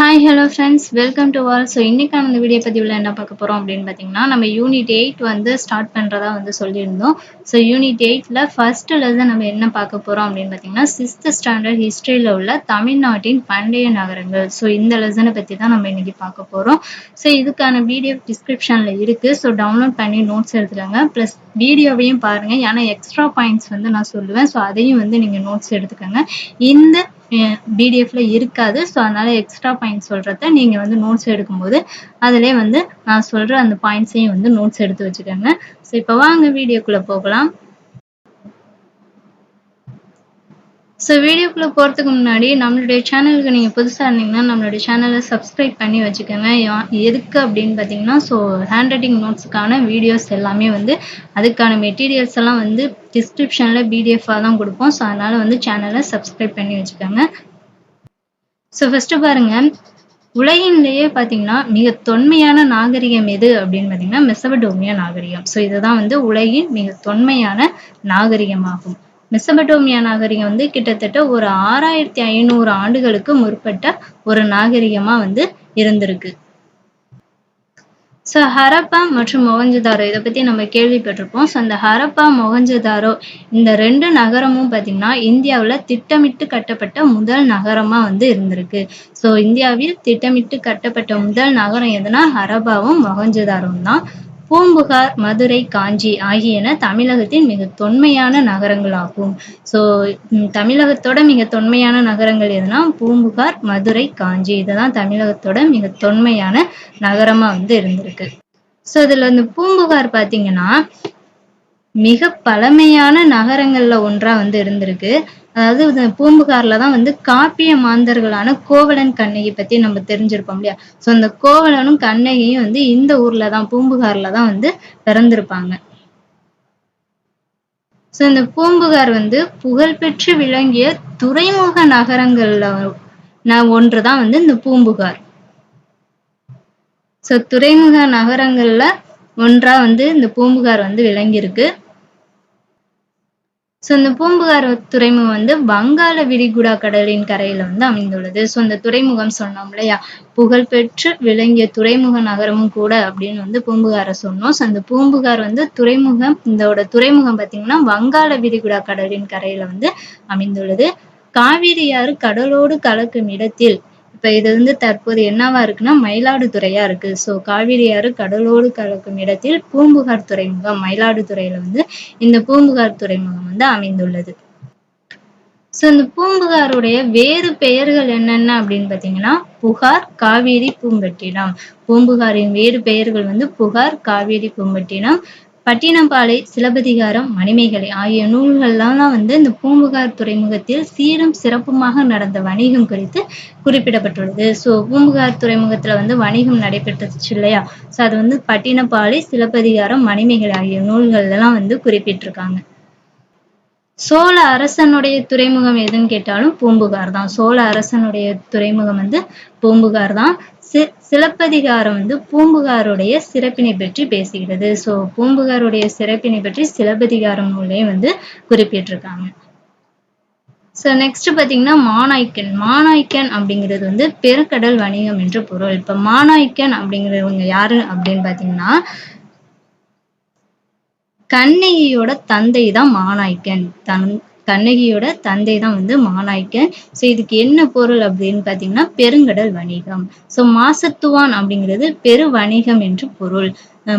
Hi hello friends welcome to all so இன்றைக்கான இந்த video பதிவில் என்ன பார்க்க போகிறோம் அப்படின்னு பார்த்தீங்கன்னா நம்ம யூனிட் எயிட் வந்து ஸ்டார்ட் பண்ணுறதா வந்து சொல்லியிருந்தோம். ஸோ யூனிட் எயிட்டில் ஃபர்ஸ்ட் லெசன் நம்ம என்ன பார்க்க போகிறோம் அப்படின்னு பார்த்தீங்கன்னா சிக்ஸ்த் ஸ்டாண்டர்ட் ஹிஸ்ட்ரியில் உள்ள தமிழ்நாட்டின் பண்டைய நகரங்கள். ஸோ இந்த லெசனை பற்றி தான் நம்ம இன்றைக்கி பார்க்க போகிறோம் ஸோ இதுக்கான வீடியோ டிஸ்கிரிப்ஷனில் இருக்குது ஸோ டவுன்லோட் பண்ணி நோட்ஸ் எடுத்துக்கோங்க. ப்ளஸ் வீடியோவையும் பாருங்கள் ஏன்னா எக்ஸ்ட்ரா பாயிண்ட்ஸ் வந்து நான் சொல்லுவேன். ஸோ அதையும் வந்து நீங்கள் நோட்ஸ் எடுத்துக்கோங்க. இந்த பிடிஎஃப்ல இருக்காது. ஸோ அதனால எக்ஸ்ட்ரா பாயிண்ட்ஸ் சொல்றத நீங்க வந்து நோட்ஸ் எடுக்கும்போது அதிலே வந்து நான் சொல்ற அந்த பாயிண்ட்ஸையும் வந்து நோட்ஸ் எடுத்து வச்சுக்கோங்க. ஸோ இப்போ வாங்க வீடியோக்குள்ள போகலாம். ஸோ வீடியோக்குள்ளே போகிறதுக்கு முன்னாடி நம்மளுடைய சேனலுக்கு நீங்கள் புதுசாக இருந்தீங்கன்னா நம்மளுடைய சேனலை சப்ஸ்கிரைப் பண்ணி வச்சுக்கோங்க. எதுக்கு அப்படின்னு பார்த்தீங்கன்னா ஸோ ஹேண்ட் ரைட்டிங் நோட்ஸுக்கான வீடியோஸ் எல்லாமே வந்து அதுக்கான மெட்டீரியல்ஸ் எல்லாம் வந்து டிஸ்கிரிப்ஷனில் பிடிஎஃபாக தான் கொடுப்போம். ஸோ அதனால் வந்து சேனலை சப்ஸ்கிரைப் பண்ணி வச்சுக்கோங்க. ஸோ ஃபஸ்ட்டு பாருங்கள் உலகிலேயே பார்த்தீங்கன்னா மிக தொன்மையான நாகரிகம் எது அப்படின்னு பார்த்தீங்கன்னா மெசபடோமியா நாகரிகம். ஸோ இதுதான் வந்து உலகின் மிக தொன்மையான நாகரிகமாகும். மெசபடோமியா நாகரிகம் வந்து கிட்டத்தட்ட ஒரு ஆறாயிரத்தி ஐநூறு ஆண்டுகளுக்கு முற்பட்ட ஒரு நாகரிகமா வந்து இருந்திருக்கு. ஸோ ஹரப்பா மற்றும் மொகஞ்சதாரோ இதை பற்றி நம்ம கேள்விப்பட்டிருப்போம். ஸோ அந்த ஹரப்பா மொகஞ்சதாரோ இந்த ரெண்டு நகரமும் பார்த்தீங்கன்னா இந்தியாவில் திட்டமிட்டு கட்டப்பட்ட முதல் நகரமாக வந்து இருந்திருக்கு. ஸோ இந்தியாவில் திட்டமிட்டு கட்டப்பட்ட முதல் நகரம் எதுனா ஹரப்பாவும் மொகஞ்சதாரோவும் தான். பூம்புகார் மதுரை காஞ்சி ஆகியன தமிழகத்தின் மிக தொன்மையான நகரங்களாகும். ஸோ தமிழகத்தோட மிக தொன்மையான நகரங்கள் எதுனா பூம்புகார் மதுரை காஞ்சி இதுதான் தமிழகத்தோட மிக தொன்மையான நகரமா வந்து இருந்திருக்கு. ஸோ இதில் இந்த பூம்புகார் பார்த்தீங்கன்னா மிக பழமையான நகரங்கள்ல ஒன்றா வந்து இருந்திருக்கு. அதாவது பூம்புகார்ல தான் வந்து காப்பிய மாந்தர்களான கோவலன் கண்ணகி பத்தி நம்ம தெரிஞ்சிருப்போம் இல்லையா? சோ அந்த கோவலனும் கண்ணகியும் வந்து இந்த ஊர்ல தான் பூம்புகார்ல தான் வந்து பிறந்திருப்பாங்க. சோ இந்த பூம்புகார் வந்து புகழ்பெற்று விளங்கிய துறைமுக நகரங்கள்ல ஒன்றுதான் வந்து இந்த பூம்புகார். சோ துறைமுக நகரங்கள்ல ஒன்றா வந்து இந்த பூம்புகார் வந்து விளங்கியிருக்கு. ஸோ இந்த பூம்புகார் துறைமுகம் வந்து வங்காள விரிகுடா கடலின் கரையில வந்து அமைந்துள்ளது. ஸோ இந்த துறைமுகம் சொன்னோம் இல்லையா? புகழ்பெற்று விளங்கிய துறைமுக நகரமும் கூட அப்படின்னு வந்து பூம்புகாரை சொன்னோம். ஸோ அந்த பூம்புகார் வந்து துறைமுகம் இதோட துறைமுகம் பார்த்தீங்கன்னா வங்காள விரிகுடா கடலின் கரையில வந்து அமைந்துள்ளது. காவிரியாறு கடலோடு கலக்கும் இடத்தில் இப்ப இது வந்து தற்போது என்னவா இருக்குன்னா மயிலாடுதுறையா இருக்கு. ஸோ காவிரி ஆறு கடலோடு கலக்கும் இடத்தில் பூம்புகார் துறைமுகம் மயிலாடுதுறையில வந்து இந்த பூம்புகார் துறைமுகம் வந்து அமைந்துள்ளது. ஸோ இந்த பூம்புகாருடைய வேறு பெயர்கள் என்னென்ன அப்படின்னு பார்த்தீங்கன்னா புகார் காவேரி பூம்பட்டினம். பூம்புகாரின் வேறு பெயர்கள் வந்து புகார் காவேரி பூம்பட்டினம் பட்டினப்பாலை சிலப்பதிகாரம் மணிமேகலை ஆகிய நூல்கள்லாம் வந்து இந்த பூம்புகார் துறைமுகத்தில் சீரும் சிறப்புமாக நடந்த வணிகம் குறித்து குறிப்பிடப்பட்டுள்ளது. ஸோ பூம்புகார் துறைமுகத்துல வந்து வணிகம் நடைபெற்றுச்சு இல்லையா? ஸோ அது வந்து பட்டினப்பாலை சிலப்பதிகாரம் மணிமேகலை ஆகிய நூல்கள் எல்லாம் வந்து குறிப்பிட்டிருக்காங்க சோழ அரசனுடைய துறைமுகம் எதுன்னு கேட்டாலும் பூம்புகார் தான். சோழ அரசனுடைய துறைமுகம் வந்து பூம்புகார் தான். சிலப்பதிகாரம் வந்து பூம்புகாருடைய சிறப்பினை பற்றி பேசுகிறது. ஸோ பூம்புகாருடைய சிறப்பினை பற்றி சிலப்பதிகாரம் நூலையும் வந்து குறிப்பிட்டிருக்காங்க. ஸோ நெக்ஸ்ட் பார்த்தீங்கன்னா மாநாய்க்கன் மாநாய்க்கன் அப்படிங்கிறது வந்து பெருக்கடல் வணிகம் என்று பொருள். இப்போ மாநாய்க்கன் அப்படிங்கிறவங்க யாரு அப்படின்னு பார்த்தீங்கன்னா கண்ணகியோட தந்தை தான் மாநாய்க்கன் தன் கண்ணகியோட தந்தை தான் வந்து மாநாய்க்கன் ஸோ இதுக்கு என்ன பொருள் அப்படின்னு பார்த்தீங்கன்னா பெருங்கடல் வணிகம். ஸோ மாசத்துவான் அப்படிங்கிறது பெரு வணிகம் என்று பொருள்.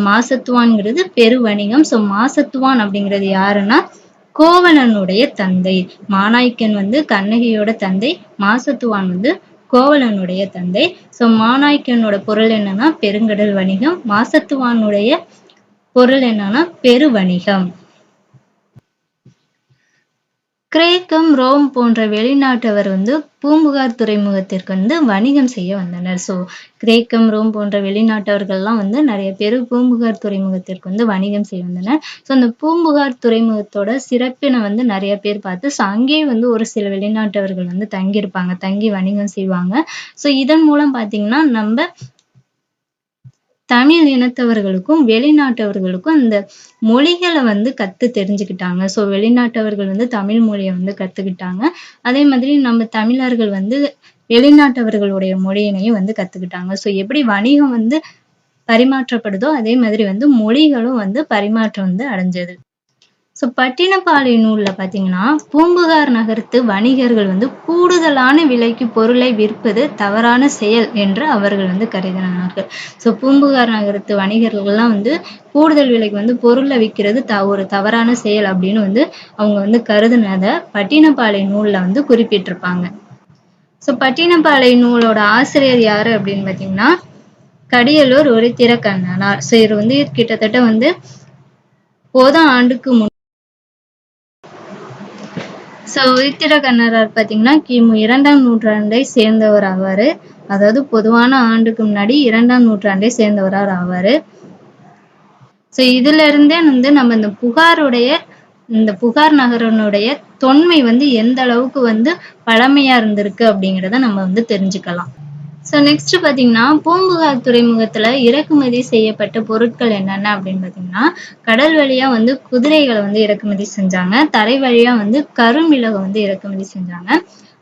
மாசத்துவான்ங்கிறது பெரு வணிகம். ஸோ மாசத்துவான் அப்படிங்கிறது யாருன்னா கோவலனுடைய தந்தை. மாநாய்க்கன் வந்து கண்ணகியோட தந்தை மாசத்துவான் வந்து கோவலனுடைய தந்தை. ஸோ மாநாய்க்கனோட பொருள் என்னன்னா பெருங்கடல் வணிகம். மாசத்துவானுடைய பொருள் என்னன்னா பெரு வணிகம். கிரேக்கம் ரோம் போன்ற வெளிநாட்டவர் வந்து பூம்புகார் துறைமுகத்திற்கு வந்து வணிகம் செய்ய வந்தனர். ஸோ கிரேக்கம் ரோம் போன்ற வெளிநாட்டவர்கள்லாம் வந்து நிறைய பேர் பூம்புகார் துறைமுகத்திற்கு வந்து வணிகம் செய்ய வந்தனர். ஸோ அந்த பூம்புகார் துறைமுகத்தோட சிறப்பினை வந்து நிறைய பேர் பார்த்து ஸோ அங்கேயே வந்து ஒரு சில வெளிநாட்டவர்கள் வந்து தங்கியிருப்பாங்க தங்கி வணிகம் செய்வாங்க. ஸோ இதன் மூலம் பார்த்தீங்கன்னா நம்ம தமிழ் இனத்தவர்களுக்கும் வெளிநாட்டவர்களுக்கும் இந்த மொழிகளை வந்து கத்து தெரிஞ்சுக்கிட்டாங்க. ஸோ வெளிநாட்டவர்கள் வந்து தமிழ் மொழியை வந்து கத்துக்கிட்டாங்க. அதே மாதிரி நம்ம தமிழர்கள் வந்து வெளிநாட்டவர்களுடைய மொழியினையும் வந்து கத்துக்கிட்டாங்க. ஸோ எப்படி வணிகம் வந்து பரிமாற்றப்படுதோ அதே மாதிரி வந்து மொழிகளும் வந்து பரிமாற்றம் வந்து அடைஞ்சது. ஸோ பட்டினப்பாலை நூலில் பார்த்தீங்கன்னா பூம்புகார் நகரத்து வணிகர்கள் வந்து கூடுதலான விலைக்கு பொருளை விற்பது தவறான செயல் என்று அவர்கள் வந்து கருதினார்கள். ஸோ பூம்புகார் நகரத்து வணிகர்கள்லாம் வந்து கூடுதல் விலைக்கு வந்து பொருளை விற்கிறது த ஒரு தவறான செயல் அப்படின்னு வந்து அவங்க வந்து கருதுனதை பட்டினப்பாலை நூலில் வந்து குறிப்பிட்டிருப்பாங்க. ஸோ பட்டினப்பாலை நூலோட ஆசிரியர் யார் அப்படின்னு பார்த்தீங்கன்னா கடியலூர் ஒரு திறக்கண்ணனார் ஸோ இவர் வந்து கிட்டத்தட்ட வந்து போதும் ஆண்டுக்கு முன் ஸோ உயிர்த்திர கண்ணரார் பார்த்தீங்கன்னா கிமு இரண்டாம் நூற்றாண்டை சேர்ந்தவர் ஆவார். அதாவது பொதுவான ஆண்டுக்கு முன்னாடி இரண்டாம் நூற்றாண்டை சேர்ந்தவரார் ஆவார். ஸோ இதுல இருந்தே வந்து நம்ம இந்த புகாருடைய இந்த புகார் நகரனுடைய தொன்மை வந்து எந்த அளவுக்கு வந்து பழமையா இருந்திருக்கு அப்படிங்கிறத நம்ம வந்து தெரிஞ்சுக்கலாம். ஸோ நெக்ஸ்ட் பார்த்தீங்கன்னா பூம்புகார் துறைமுகத்துல இறக்குமதி செய்யப்பட்ட பொருட்கள் என்னென்ன அப்படின்னு பார்த்தீங்கன்னா கடல் வழியா வந்து குதிரைகளை வந்து இறக்குமதி செஞ்சாங்க. தரை வழியா வந்து கருமிளகை வந்து இறக்குமதி செஞ்சாங்க.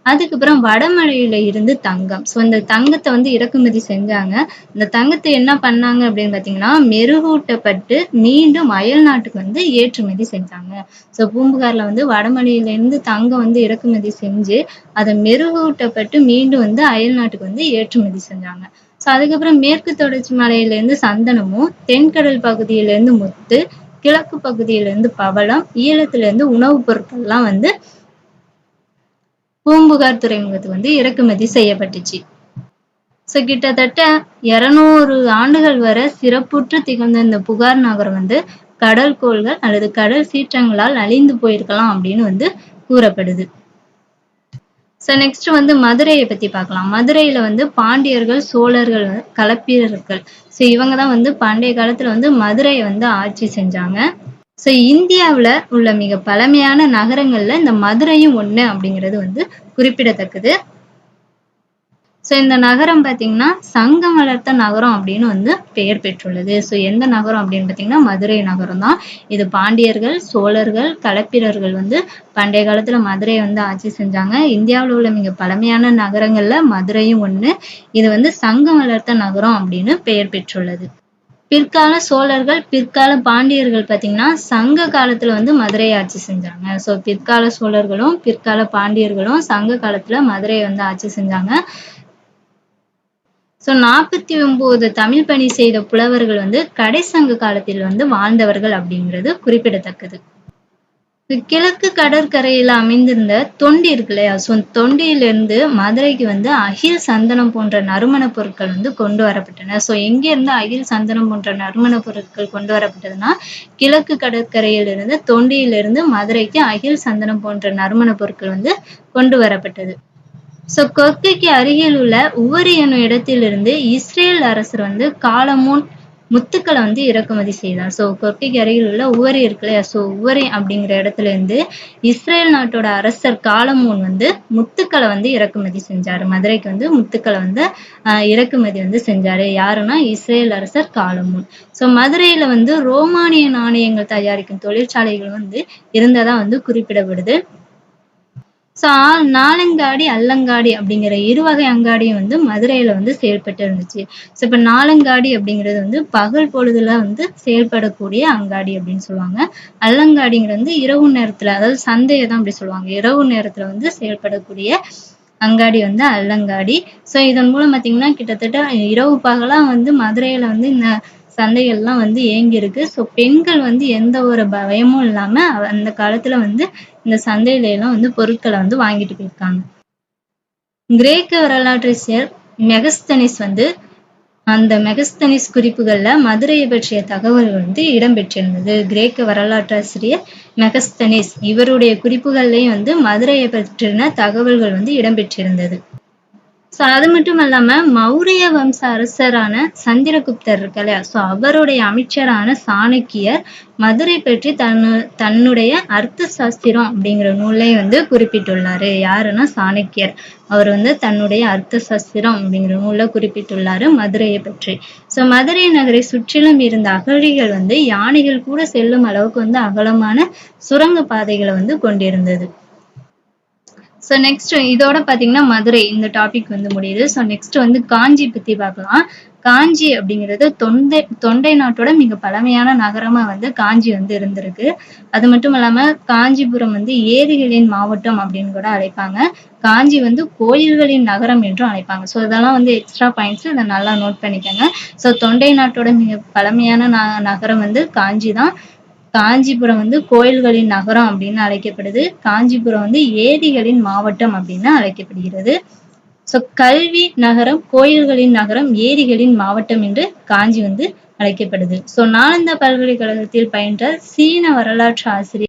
அதுக்கப்புறம் வடமலையில இருந்து தங்கம். ஸோ இந்த தங்கத்தை வந்து இறக்குமதி செஞ்சாங்க. இந்த தங்கத்தை என்ன பண்ணாங்க அப்படின்னு பார்த்தீங்கன்னா மெருகூட்டப்பட்டு மீண்டும் அயல் நாட்டுக்கு வந்து ஏற்றுமதி செஞ்சாங்க. ஸோ பூம்புகார்ல வந்து வடமலையில இருந்து தங்கம் வந்து இறக்குமதி செஞ்சு அதை மெருகூட்டப்பட்டு மீண்டும் வந்து அயல் நாட்டுக்கு வந்து ஏற்றுமதி செஞ்சாங்க. ஸோ அதுக்கப்புறம் மேற்கு தொடர்ச்சி மலையில இருந்து சந்தனமும் தென்கடல் பகுதியில இருந்து முத்து கிழக்கு பகுதியில இருந்து பவளம் ஈழத்துல இருந்து உணவுப் பொருட்கள்லாம் வந்து பூம்புகார் துறைமுகத்துக்கு வந்து இறக்குமதி செய்யப்பட்டுச்சு. ஸோ கிட்டத்தட்ட இருநூறு ஆண்டுகள் வரை சிறப்புற்று திகழ்ந்த இந்த புகார் நகரம் வந்து கடல் கோள்கள் அல்லது கடல் சீற்றங்களால் அழிந்து போயிருக்கலாம் அப்படின்னு வந்து கூறப்படுது. ஸோ நெக்ஸ்ட் வந்து மதுரையை பத்தி பார்க்கலாம். மதுரையில வந்து பாண்டியர்கள் சோழர்கள் கலப்பியர்கள் ஸோ இவங்க தான் வந்து பண்டைய காலத்துல வந்து மதுரையை வந்து ஆட்சி செஞ்சாங்க. ஸோ இந்தியாவில் உள்ள மிக பழமையான நகரங்களில் இந்த மதுரையும் ஒன்று அப்படிங்கிறது வந்து குறிப்பிடத்தக்கது. ஸோ இந்த நகரம் பார்த்தீங்கன்னா சங்கம் வளர்த்த நகரம் அப்படின்னு வந்து பெயர் பெற்றுள்ளது. ஸோ எந்த நகரம் அப்படின்னு பார்த்தீங்கன்னா மதுரை நகரம் தான். இது பாண்டியர்கள் சோழர்கள் களப்பிரர்கள் வந்து பண்டைய காலத்தில் மதுரையை வந்து ஆட்சி செஞ்சாங்க. இந்தியாவில் உள்ள மிக பழமையான நகரங்களில் மதுரையும் ஒன்று இது வந்து சங்கம் வளர்த்த நகரம் அப்படின்னு பெயர் பெற்றுள்ளது. பிற்கால சோழர்கள் பிற்கால பாண்டியர்கள் பார்த்தீங்கன்னா சங்க காலத்துல வந்து மதுரையை ஆட்சி செஞ்சாங்க. ஸோ பிற்கால சோழர்களும் பிற்கால பாண்டியர்களும் சங்க காலத்துல மதுரையை வந்து ஆட்சி செஞ்சாங்க. ஸோ நாற்பத்தி ஒன்பது தமிழ் பணி செய்த புலவர்கள் வந்து கடைசங்க காலத்தில் வந்து வாழ்ந்தவர்கள் அப்படிங்கிறது குறிப்பிடத்தக்கது. கிழக்கு கடற்கரையில அமைந்திருந்த தொண்டி இருக்கு இல்லையா ஸோ தொண்டியிலிருந்து மதுரைக்கு வந்து அகில் சந்தனம் போன்ற நறுமண பொருட்கள் வந்து கொண்டு வரப்பட்டன. ஸோ எங்கேருந்து அகில் சந்தனம் போன்ற நறுமண பொருட்கள் கொண்டு வரப்பட்டதுன்னா கிழக்கு கடற்கரையிலிருந்து தொண்டியிலிருந்து மதுரைக்கு அகில் சந்தனம் போன்ற நறுமண பொருட்கள் வந்து கொண்டு வரப்பட்டது. ஸோ கொர்க்கைக்கு அருகில் உள்ள உவரி என்னும் இடத்திலிருந்து இஸ்ரேல் அரசர் வந்து காலமூன் முத்துக்களை வந்து இறக்குமதி செய்தார் ஸோ கொர்க்கைக்கு அருகில் உள்ள உவரி இருக்கு இல்லையா ஸோ உவரி அப்படிங்கிற இடத்துல இருந்து இஸ்ரேல் நாட்டோட அரசர் காலமூன் வந்து முத்துக்களை வந்து இறக்குமதி செஞ்சாரு. மதுரைக்கு வந்து முத்துக்களை வந்து ஆஹ் இறக்குமதி வந்து செஞ்சாரு. யாருன்னா இஸ்ரேல் அரசர் காலமூன். ஸோ மதுரையில வந்து ரோமானிய நாணயங்கள் தயாரிக்கும் தொழிற்சாலைகள் வந்து இருந்ததா வந்து குறிப்பிடப்படுது. ஸோ நாலங்காடி அல்லங்காடி அப்படிங்கிற இரு வகை அங்காடியும் வந்து மதுரையில வந்து செயல்பட்டு இருந்துச்சு. ஸோ இப்போ நாலங்காடி அப்படிங்கிறது வந்து பகல் பொழுதுல வந்து செயல்படக்கூடிய அங்காடி அப்படின்னு சொல்லுவாங்க. அல்லங்காடிங்கிறது வந்து இரவு நேரத்துல அதாவது சந்தையை தான் அப்படி சொல்லுவாங்க. இரவு நேரத்துல வந்து செயல்படக்கூடிய அங்காடி வந்து அல்லங்காடி. ஸோ இதன் மூலம் பார்த்தீங்கன்னா கிட்டத்தட்ட இரவு பகலா வந்து மதுரையில வந்து இந்த சந்தைகள்லாம் வந்து இயங்கி இருக்கு ஸோ பெண்கள் வந்து எந்த ஒரு பயமும் இல்லாம அந்த காலத்துல வந்து இந்த சந்தையில எல்லாம் வந்து பொருட்களை வந்து வாங்கிட்டு போயிருக்காங்க. கிரேக்க வரலாற்றாசிரியர் மெகஸ்தனிஸ் வந்து அந்த மெகஸ்தனிஸ் குறிப்புகள்ல மதுரையை பற்றிய தகவல்கள் வந்து இடம்பெற்றிருந்தது. கிரேக்க வரலாற்றாசிரியர் மெகஸ்தனிஸ். இவருடைய குறிப்புகள்லயும் வந்து மதுரையை பற்றின தகவல்கள் வந்து இடம்பெற்றிருந்தது. ஸோ அது மட்டும் இல்லாம மௌரிய வம்ச அரசரான சந்திரகுப்தர் இருக்கு இல்லையா? ஸோ அவருடைய அமைச்சரான சாணக்கியர் மதுரை பற்றி தன்னு தன்னுடைய அர்த்த சாஸ்திரம் அப்படிங்கிற நூலை வந்து குறிப்பிட்டுள்ளாரு. யாருன்னா சாணக்கியர். அவர் வந்து தன்னுடைய அர்த்த சாஸ்திரம் அப்படிங்கிற நூலை குறிப்பிட்டுள்ளாரு மதுரையை பற்றி. ஸோ மதுரை நகரை சுற்றிலும் இருந்த அகழிகள் வந்து யானைகள் கூட செல்லும் அளவுக்கு வந்து அகலமான சுரங்க பாதைகளை வந்து கொண்டிருந்தது. ஸோ நெக்ஸ்ட் இதோட பார்த்தீங்கன்னா மதுரை இந்த டாபிக் வந்து முடியுது. ஸோ நெக்ஸ்ட் வந்து காஞ்சி பத்தி பார்க்கலாம். காஞ்சி அப்படிங்கிறது தொண்டை தொண்டை நாட்டோட மிக பழமையான நகரமா வந்து காஞ்சி வந்து இருந்திருக்கு. அது மட்டும் இல்லாம காஞ்சிபுரம் வந்து ஏரிகளின் மாவட்டம் அப்படின்னு கூட அழைப்பாங்க. காஞ்சி வந்து கோயில்களின் நகரம் என்றும் அழைப்பாங்க. ஸோ இதெல்லாம் வந்து எக்ஸ்ட்ரா பாயிண்ட்ஸ் இதை நல்லா நோட் பண்ணிக்கோங்க. ஸோ தொண்டை நாட்டோட மிக பழமையான ந நகரம் வந்து காஞ்சி தான் காஞ்சிபுரம் வந்து கோயில்களின் நகரம் அப்படின்னு அழைக்கப்படுது. காஞ்சிபுரம் வந்து ஏரிகளின் மாவட்டம் அப்படின்னு அழைக்கப்படுகிறது. ஸோ கல்வி நகரம் கோயில்களின் நகரம் ஏரிகளின் மாவட்டம் என்று காஞ்சி வந்து அழைக்கப்படுது. ஸோ நாலந்தா பல்கலைக்கழகத்தில் பயின்ற சீன வரலாற்று ஆசிரியர்.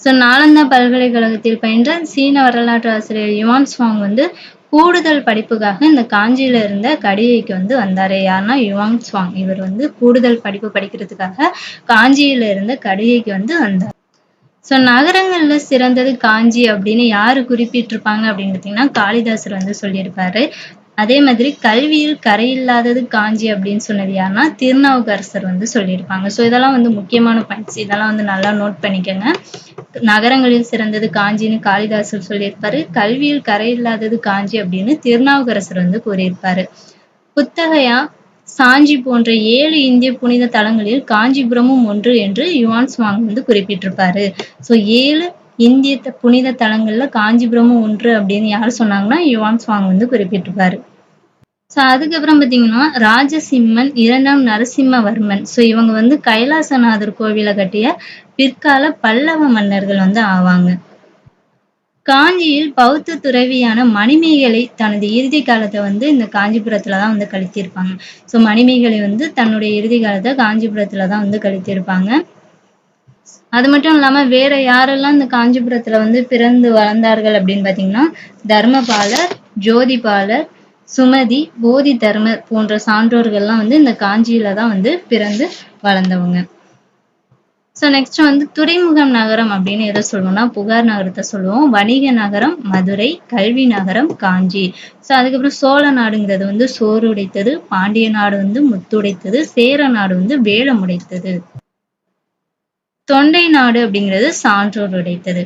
ஸோ நாலந்தா பல்கலைக்கழகத்தில் பயின்ற சீன வரலாற்று ஆசிரியர் யுவான் சுவாங் வந்து கூடுதல் படிப்புக்காக இந்த காஞ்சியில இருந்த கடிகைக்கு வந்து வந்தாரு. யாருன்னா யுவாங் சுவாங். இவர் வந்து கூடுதல் படிப்பு படிக்கிறதுக்காக காஞ்சியில இருந்த கடிகைக்கு வந்து வந்தார். ஸோ நகரங்கள்ல சிறந்தது காஞ்சி அப்படின்னு யாரு குறிப்பிட்டிருப்பாங்க அப்படின்னு பார்த்தீங்கன்னா காளிதாசர் வந்து சொல்லியிருப்பாரு. அதே மாதிரி கல்வியில் கரையில்லாதது காஞ்சி அப்படின்னு சொன்னது யாருன்னா திருநாவுக்கரசர் வந்து சொல்லியிருப்பாங்க. ஸோ இதெல்லாம் வந்து முக்கியமான பாயிண்ட்ஸ் இதெல்லாம் வந்து நல்லா நோட் பண்ணிக்கோங்க. நகரங்களில் சிறந்தது காஞ்சின்னு காளிதாசர் சொல்லியிருப்பாரு. கல்வியில் கரையில்லாதது காஞ்சி அப்படின்னு திருநாவுக்கரசர் வந்து கூறியிருப்பாரு. புத்தகையா? சாஞ்சி போன்ற ஏழு இந்திய புனித தலங்களில் காஞ்சிபுரமும் ஒன்று என்று யுவான் சுவாங் வந்து குறிப்பிட்டிருப்பாரு. ஸோ ஏழு இந்திய புனித தலங்கள்ல காஞ்சிபுரமும் ஒன்று அப்படின்னு யார் சொன்னாங்கன்னா யுவான் சுவாங் வந்து குறிப்பிட்டிருப்பாரு. ஸோ அதுக்கப்புறம் பார்த்தீங்கன்னா ராஜசிம்மன் இரண்டாம் நரசிம்மவர்மன். ஸோ இவங்க வந்து கைலாசநாதர் கோவிலை கட்டிய பிற்கால பல்லவ மன்னர்கள் வந்து ஆவாங்க. காஞ்சியில் பௌத்த துறவியான மணிமேகலை தனது இறுதி காலத்தை வந்து இந்த காஞ்சிபுரத்துல தான் வந்து கழித்திருப்பாங்க. ஸோ மணிமேகலை வந்து தன்னுடைய இறுதி காலத்தை காஞ்சிபுரத்துல தான் வந்து கழித்திருப்பாங்க. அது மட்டும் இல்லாம வேற யாரெல்லாம் இந்த காஞ்சிபுரத்துல வந்து பிறந்து வளர்ந்தார்கள் அப்படின்னு பாத்தீங்கன்னா தர்மபாலர் ஜோதிபாலர் சுமதி போதி தர்மர் போன்ற சான்றோர்கள்லாம் வந்து இந்த காஞ்சியில தான் வந்து பிறந்து வளர்ந்தவங்க. ஸோ நெக்ஸ்ட் வந்து துறைமுகம் நகரம் அப்படின்னு எதை சொல்லுவோம்னா புகார் நகரத்தை சொல்லுவோம் வணிக நகரம் மதுரை கல்வி நகரம் காஞ்சி. ஸோ அதுக்கப்புறம் சோழ நாடுங்கிறது வந்து சோறு உடைத்தது பாண்டிய நாடு வந்து முத்துடைத்தது சேர நாடு வந்து வேலம் உடைத்தது. தொண்டை நாடு அப்படிங்கிறது சான்றோர் உடைத்தது.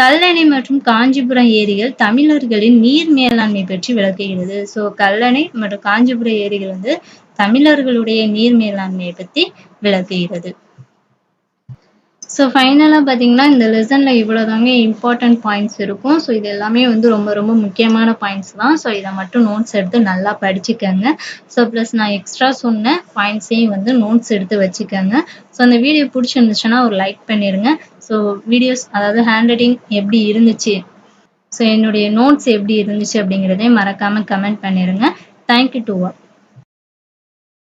கல்லணை மற்றும் காஞ்சிபுரம் ஏரிகள் தமிழர்களின் நீர் மேலாண்மை பற்றி விளக்குகிறது. ஸோ கல்லணை மற்றும் காஞ்சிபுரம் ஏரிகள் வந்து தமிழர்களுடைய நீர் மேலாண்மையை பத்தி விளக்குகிறது. ஸோ ஃபைனலாக பார்த்தீங்கன்னா இந்த லெசனில் இவ்வளோ தாங்க இம்பார்ட்டன்ட் பாயிண்ட்ஸ் இருக்கும். ஸோ இது எல்லாமே வந்து ரொம்ப ரொம்ப முக்கியமான பாயிண்ட்ஸ் தான். ஸோ இதை மட்டும் நோட்ஸ் எடுத்து நல்லா படிச்சுக்கோங்க. ஸோ ப்ளஸ் நான் எக்ஸ்ட்ரா சொன்ன பாயிண்ட்ஸையும் வந்து நோட்ஸ் எடுத்து வச்சுக்கோங்க. ஸோ அந்த வீடியோ பிடிச்சிருந்துச்சுன்னா ஒரு லைக் பண்ணிடுங்க ஸோ வீடியோஸ் அதாவது ஹேண்ட் ரைட்டிங் எப்படி இருந்துச்சு? ஸோ என்னுடைய நோட்ஸ் எப்படி இருந்துச்சு அப்படிங்கிறதையும் மறக்காமல் கமெண்ட் பண்ணிடுங்க தேங்க்யூ டு